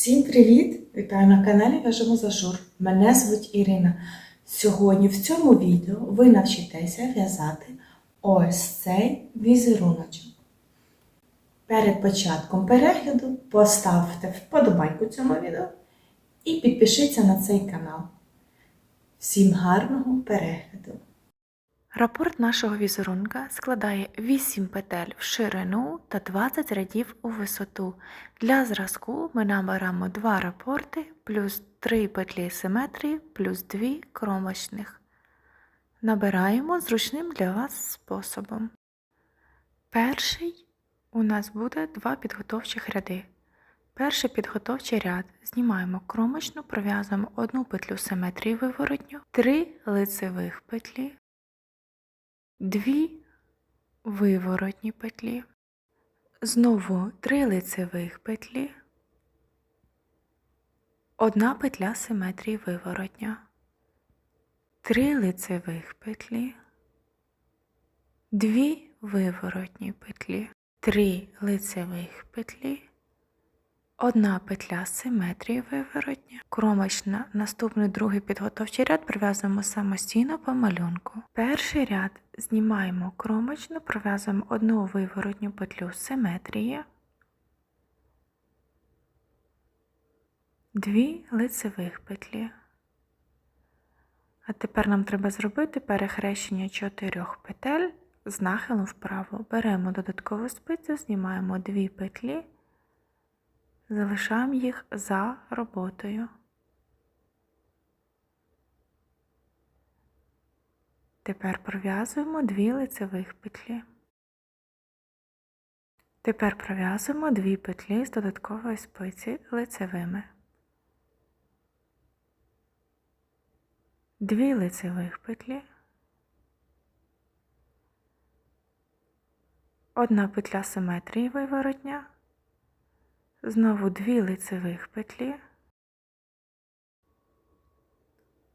Всім привіт! Вітаю на каналі В'яжемо за жур. Мене звуть Ірина. Сьогодні в цьому відео ви навчитеся в'язати ось цей візеруночок. Перед початком перегляду поставте вподобайку цьому відео і підпишіться на цей канал. Всім гарного перегляду! Рапорт нашого візерунка складає 8 петель в ширину та 20 рядів у висоту. Для зразку ми наберемо 2 рапорти плюс 3 петлі симетрії плюс 2 кромочних. Набираємо зручним для вас способом. Перший у нас буде 2 підготовчих ряди. Перший підготовчий ряд знімаємо кромочну, пров'язуємо одну петлю симетрії виворотню, 3 лицевих петлі, дві виворотні петлі, знову три лицевих петлі, одна петля симетрії виворотня, три лицевих петлі, дві виворотні петлі, три лицевих петлі. Одна петля симетрії виворотня, кромочна, наступний другий підготовчий ряд прив'язуємо самостійно по малюнку. Перший ряд знімаємо кромочну, пров'язуємо одну виворотню петлю симетрії, дві лицевих петлі. А тепер нам треба зробити перехрещення чотирьох петель з нахилом вправо. Беремо додаткову спицю, знімаємо дві петлі. Залишаємо їх за роботою. Тепер пров'язуємо дві лицевих петлі. Тепер пров'язуємо дві петлі з додаткової спиці лицевими. Дві лицевих петлі. Одна петля симетрії виворотня. Знову дві лицевих петлі.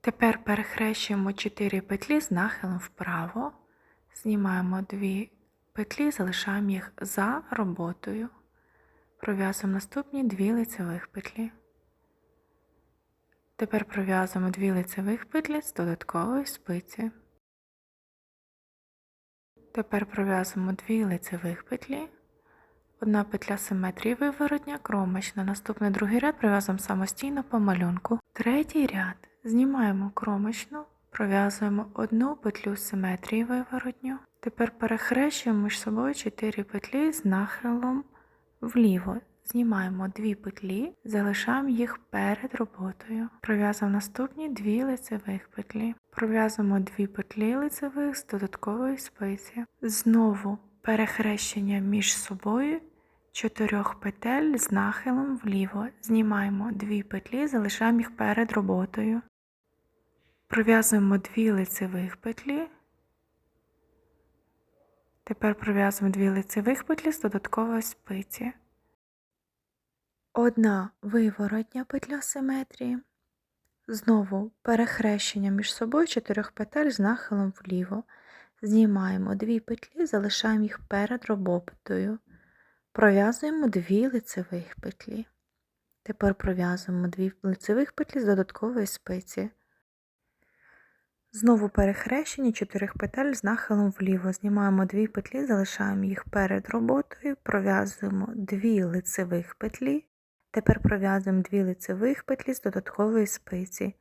Тепер перехрещуємо 4 петлі з нахилом вправо, знімаємо 2 петлі, залишаємо їх за роботою. Пров'язуємо наступні 2 лицевих петлі. Тепер пров'язуємо 2 лицевих петлі з додаткової спиці. Тепер пров'язуємо 2 лицевих петлі. Одна петля симетрії виворотня, кромочна. Наступний другий ряд пров'язуємо самостійно по малюнку. Третій ряд знімаємо кромочну, пров'язуємо одну петлю симетрії виворотню. Тепер перехрещуємо між собою 4 петлі з нахилом вліво. Знімаємо 2 петлі, залишаємо їх перед роботою. Пров'язуємо наступні 2 лицевих петлі. Пров'язуємо 2 петлі лицевих з додаткової спиці. Знову перехрещення між собою чотирьох петель з нахилом вліво. Знімаємо дві петлі, залишаємо їх перед роботою. Пров'язуємо дві лицевих петлі. Тепер пров'язуємо дві лицевих петлі з додаткової спиці. Одна виворотня петля симетрії. Знову перехрещення між собою чотирьох петель з нахилом вліво. Знімаємо дві петлі, залишаємо їх перед роботою. Пров'язуємо дві лицевих петлі. Тепер пров'язуємо дві лицевих петлі з додаткової спиці. Знову перехрещення чотирьох петель з нахилом вліво. Знімаємо дві петлі, залишаємо їх перед роботою, пров'язуємо дві лицевих петлі. Тепер пров'язуємо дві лицевих петлі з додаткової спиці.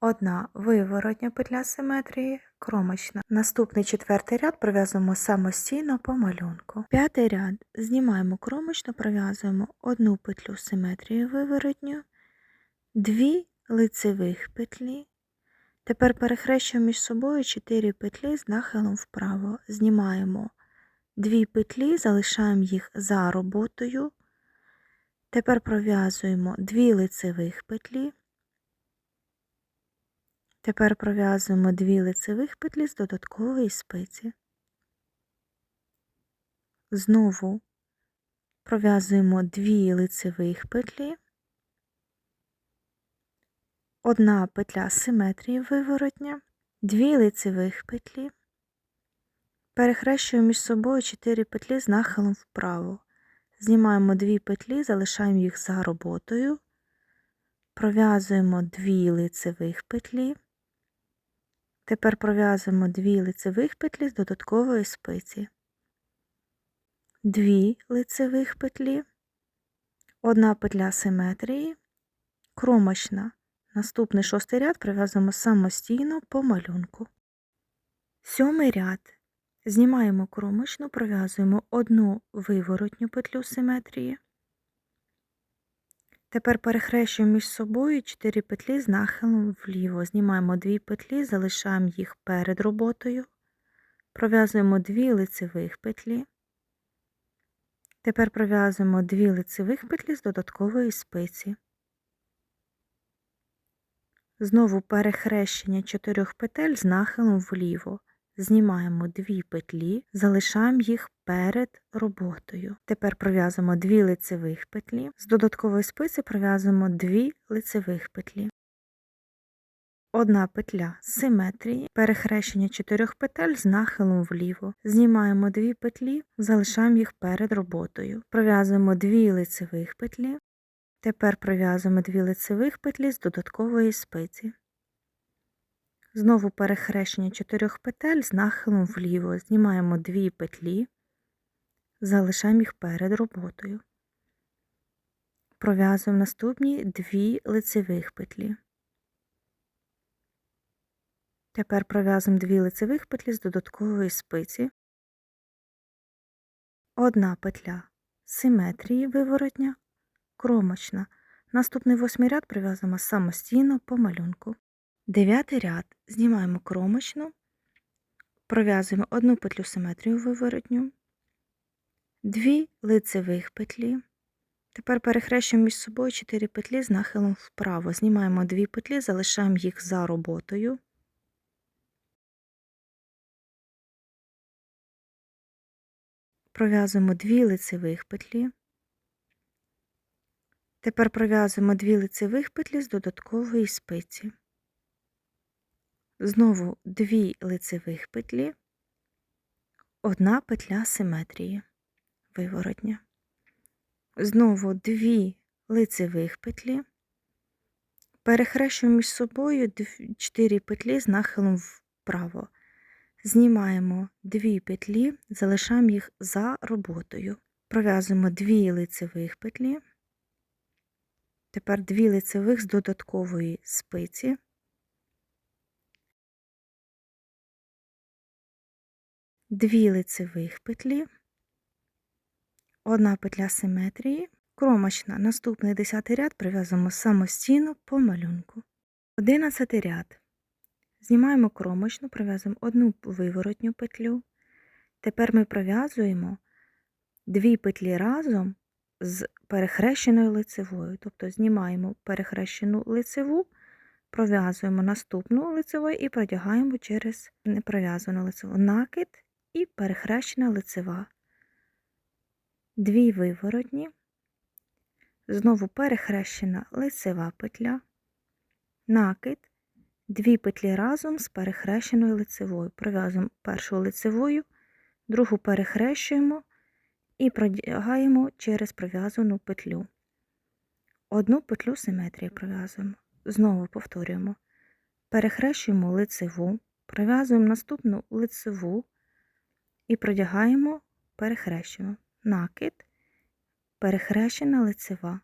Одна виворотня петля симетрії, кромочна. Наступний четвертий ряд пров'язуємо самостійно по малюнку. П'ятий ряд знімаємо кромочно, пров'язуємо одну петлю симетрії виворотню, дві лицевих петлі. Тепер перехрещуємо між собою 4 петлі з нахилом вправо. Знімаємо дві петлі, залишаємо їх за роботою. Тепер пров'язуємо дві лицевих петлі. Тепер пров'язуємо дві лицевих петлі з додаткової спиці. Знову пров'язуємо дві лицевих петлі, одна петля симетрії виворотня, дві лицевих петлі, перехрещуємо між собою 4 петлі з нахилом вправо. Знімаємо дві петлі, залишаємо їх за роботою, пров'язуємо дві лицевих петлі. Тепер пров'язуємо дві лицевих петлі з додаткової спиці. Дві лицевих петлі, одна петля симетрії, кромочна. Наступний шостий ряд прив'язуємо самостійно по малюнку. Сьомий ряд. Знімаємо кромочну, пров'язуємо одну виворотню петлю симетрії. Тепер перехрещуємо між собою 4 петлі з нахилом вліво. Знімаємо 2 петлі, залишаємо їх перед роботою. Пров'язуємо 2 лицевих петлі. Тепер пров'язуємо 2 лицевих петлі з додаткової спиці. Знову перехрещення 4 петель з нахилом вліво. Знімаємо 2 петлі, залишаємо їх перед роботою. Тепер пров'язуємо 2 лицевих петлі. З додаткової спиці пров'язуємо 2 лицевих петлі. Одна петля симетрії, перехрещення 4 петель з нахилом вліво. Знімаємо 2 петлі, залишаємо їх перед роботою. Пров'язуємо 2 лицевих петлі. Тепер пров'язуємо 2 лицевих петлі з додаткової спиці. Знову перехрещення 4 петель з нахилом вліво. Знімаємо 2 петлі, залишаємо їх перед роботою. Пров'язуємо наступні 2 лицевих петлі. Тепер пров'язуємо 2 лицевих петлі з додаткової спиці. Одна петля симетрії виворотня, кромочна. Наступний восьмий ряд прив'язуємо самостійно по малюнку. Дев'ятий ряд знімаємо кромочну, пров'язуємо одну петлю симетрію виворотню, дві лицевих петлі. Тепер перехрещуємо між собою 4 петлі з нахилом вправо. Знімаємо 2 петлі, залишаємо їх за роботою. Пров'язуємо 2 лицевих петлі. Тепер пров'язуємо 2 лицевих петлі з додаткової спиці. Знову 2 лицевих петлі, одна петля симетрії виворотня. Знову 2 лицевих петлі. Перехрещуємо між собою 4 петлі з нахилом вправо. Знімаємо 2 петлі, залишаємо їх за роботою. Пров'язуємо 2 лицевих петлі. Тепер 2 лицевих з додаткової спиці. Дві лицевих петлі, одна петля симетрії, кромочна. Наступний 10 ряд прив'язуємо самостійно по малюнку. 11 ряд. Знімаємо кромочну, пров'язуємо одну виворотню петлю. Тепер ми пров'язуємо дві петлі разом з перехрещеною лицевою. Тобто знімаємо перехрещену лицеву, пров'язуємо наступну лицеву і продягаємо через непров'язану лицеву. Накид і перехрещена лицева. Дві виворотні, знову перехрещена лицева петля, накид, дві петлі разом з перехрещеною лицевою. Пров'язуємо першу лицевою, другу перехрещуємо і продягаємо через пров'язану петлю. Одну петлю симетрії пров'язуємо. Знову повторюємо. Перехрещуємо лицеву, пров'язуємо наступну лицеву і продягаємо, перехрещуємо. Накид, перехрещена лицева,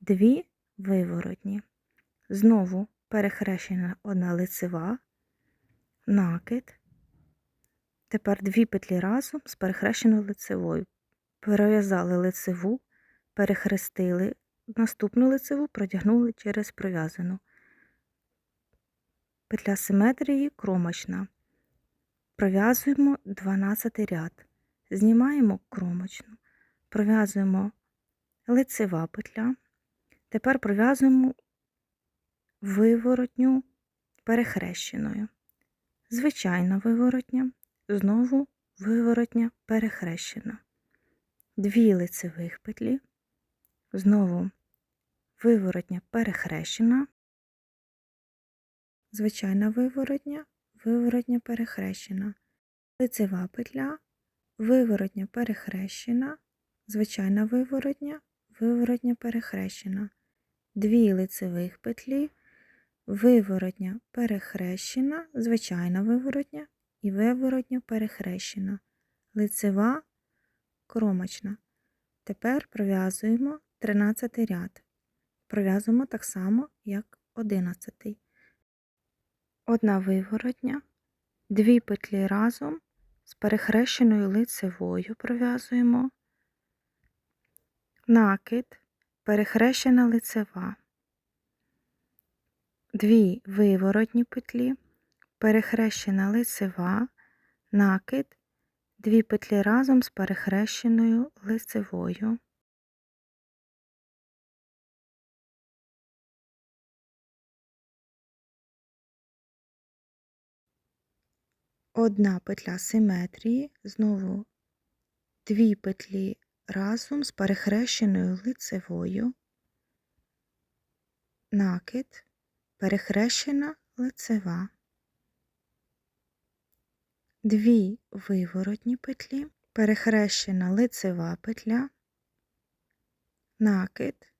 дві виворотні. Знову перехрещена одна лицева, накид. Тепер дві петлі разом з перехрещеною лицевою. Перев'язали лицеву, перехрестили наступну лицеву, продягнули через пров'язану. Петля симетрії кромочна. Пров'язуємо 12 ряд, знімаємо кромочну, пров'язуємо лицева петля. Тепер пров'язуємо виворотню перехрещеною. Звичайна виворотня, знову виворотня перехрещена. Дві лицевих петлі, знову виворотня перехрещена, звичайна виворотня, виворотня перехрещена, лицева петля, виворотня перехрещена, звичайна виворотня, виворотня перехрещена. Дві лицевих петлі, виворотня перехрещена, звичайна виворотня і виворотня перехрещена. Лицева кромочна. Тепер пров'язуємо 13 ряд. Пров'язуємо так само, як 11. Одна виворотня, дві петлі разом з перехрещеною лицевою пров'язуємо. Накид, перехрещена лицева. Дві виворотні петлі, перехрещена лицева, накид, дві петлі разом з перехрещеною лицевою. Одна петля симетрії, знову дві петлі разом з перехрещеною лицевою, накид, перехрещена лицева, дві виворотні петлі, перехрещена лицева петля, накид,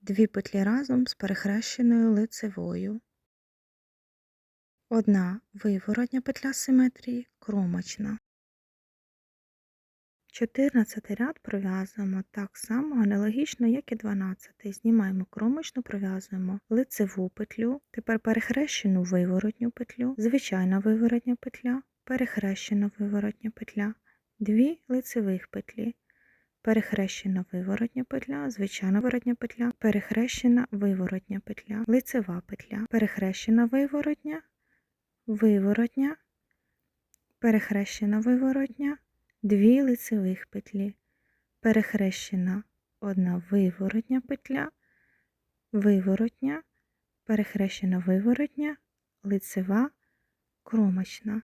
дві петлі разом з перехрещеною лицевою. Одна виворотня петля симетрії, кромочна. 14 ряд пров'язуємо так само аналогічно, як і 12. Знімаємо кромочну, пров'язуємо лицеву петлю, тепер перехрещену виворотню петлю, звичайна виворотня петля, перехрещена виворотня петля, дві лицевих петлі, перехрещена виворотня петля, звичайна виворотня петля, перехрещена виворотня петля, лицева петля, перехрещена виворотня, виворотня, перехрещена виворотня, дві лицевих петлі, перехрещена одна виворотня петля, виворотня, перехрещена виворотня, лицева, кромочна.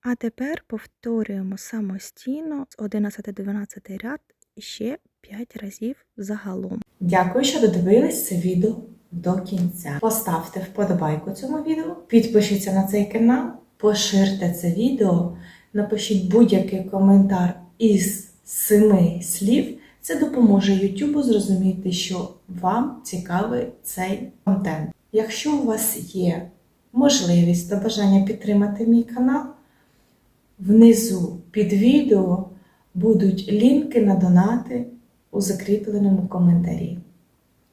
А тепер повторюємо самостійно з 11-12 ряд ще 5 разів загалом. Дякую, що додивились це відео до кінця. Поставте вподобайку цьому відео, підпишіться на цей канал, поширте це відео, напишіть будь-який коментар із семи слів. Це допоможе YouTube зрозуміти, що вам цікавий цей контент. Якщо у вас є можливість та бажання підтримати мій канал, внизу під відео будуть лінки на донати у закріпленому коментарі.